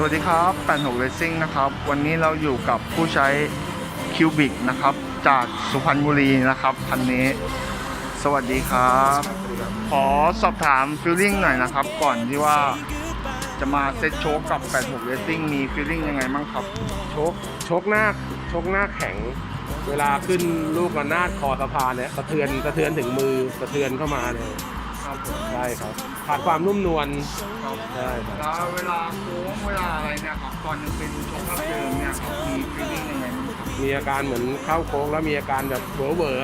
สวัสดีครับ86 Racing นะครับ วันนี้เราอยู่กับผู้ใช้คิวบิกนะครับ จากสุพรรณบุรีนะครับคันนี้ สวัสดีครับ ขอสอบถามฟิลลิ่งหน่อยนะครับ ก่อนที่ว่าจะมาเซตโชคกับ 86 Racing มีฟิลลิ่งยังไงบ้างครับ ชกชกหน้าชกหน้าแข็ง เวลาขึ้นลูกระนาดคอสะพานเนี่ยสะเทือนสะเทือนถึงมือสะเทือนเข้ามาเลย ครับผมใช่ครับขาดความนุ่มนวลใช่ครับ แล้วเวลาโค้งเวลาอะไรเนี่ยครับก่อนยังเป็นโชครับเดิมเนี่ยครับมีฟิลลิ่งยังไงบ้างครับมีอาการเหมือนเข้าโค้งแล้วมีอาการแบบเหวอเหวอ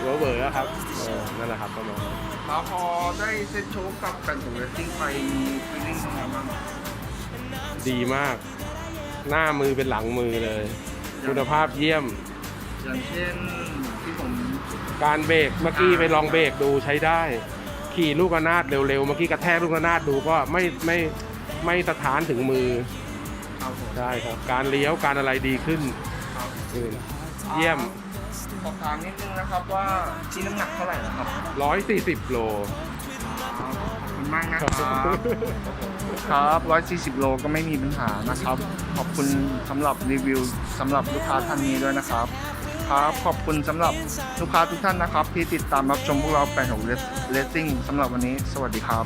เหวอเหวอครับเออนั่นแหละครับประมาณนั้นแล้วพอได้เซตโชคกับ86 Racing ไปมีฟิลลิ่งยังไงบ้างดีมาก หน้ามือเป็นหลังมือเลย คุณภาพเยี่ยม อย่างเช่นที่ผมการเบรกเมื่อกี้ไปลองเบรกดูใช้ได้ ขี่ลูกระนาดเร็วๆเมื่อกี้กระแทกลูกระนาดดูก็ไม่ไม่ไม่สะท้านถึงมือครับผมใช่ครับ การเลี้ยวการอะไรดีขึ้นครับอืมเยี่ยมสอบถามนิดนึงนะครับว่าที่น้ำหนักเท่าไหร่นะครับ140 โลขอบคุณมากนะครับ ครับ140โลก็ไม่มีปัญหานะครับ ขอบคุณสำหรับรีวิวสำหรับลูกค้าท่านนี้ด้วยนะครับ ครับ ขอบคุณสำหรับลูกค้าทุกท่านนะครับ ที่ติดตามรับชมพวกเราแปลงของเลสซิ่งสำหรับวันนี้ สวัสดีครับ